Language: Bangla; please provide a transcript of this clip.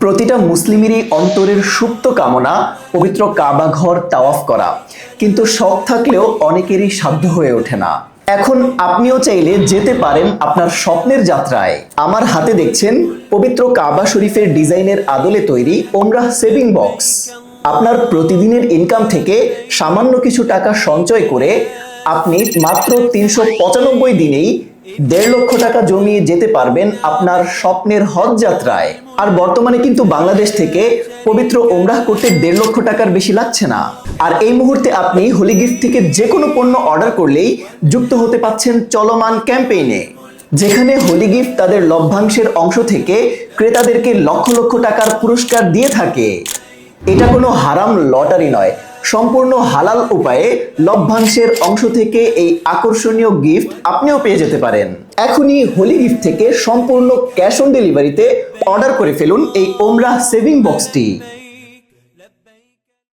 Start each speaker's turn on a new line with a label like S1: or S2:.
S1: প্রতিটা মুসলিমেরই অন্তরের সুপ্ত কামনা, পবিত্র কাবা ঘর তাওয়াফ করা। কিন্তু শখ থাকলেও অনেকেরই সাধ্য হয়ে ওঠে না। এখন আপনিও চাইলে যেতে পারেন আপনার স্বপ্নের যাত্রায়। আমার হাতে দেখছেন পবিত্র কাবা শরীফের ডিজাইনের আদলে তৈরি ওমরাহ সেভিং বক্স। আপনার প্রতিদিনের ইনকাম থেকে সামান্য কিছু টাকা সঞ্চয় করে আপনি মাত্র তিনশো পঁচানব্বই দিনেই দেড় লক্ষ টাকা জমিয়ে যেতে পারবেন আপনার স্বপ্নের হজ যাত্রায়। আর বর্তমানে কিন্তু বাংলাদেশ থেকে পবিত্র ওমরাহ করতে দেড় লক্ষ টাকার বেশি লাগছে না। আর এই মুহূর্তে আপনি হোলি গিফট থেকে যে কোনো পণ্য অর্ডার করলেই যুক্ত হতে পাচ্ছেন চলমান ক্যাম্পেইনে, যেখানে হোলি গিফট তাদের লভ্যাংশের অংশ থেকে ক্রেতাদেরকে লক্ষ লক্ষ টাকার পুরস্কার দিয়ে থাকে। এটা কোনো হারাম লটারি নয়। সম্পূর্ণ হালাল উপায়ে লভ্যাংশের অংশ থেকে এই আকর্ষণীয় গিফট আপনিও পেয়ে যেতে পারেন। এখনই হোলি গিফট থেকে সম্পূর্ণ ক্যাশ অন ডেলিভারিতে অর্ডার করে ফেলুন এই ওমরা সেভিং বক্সটি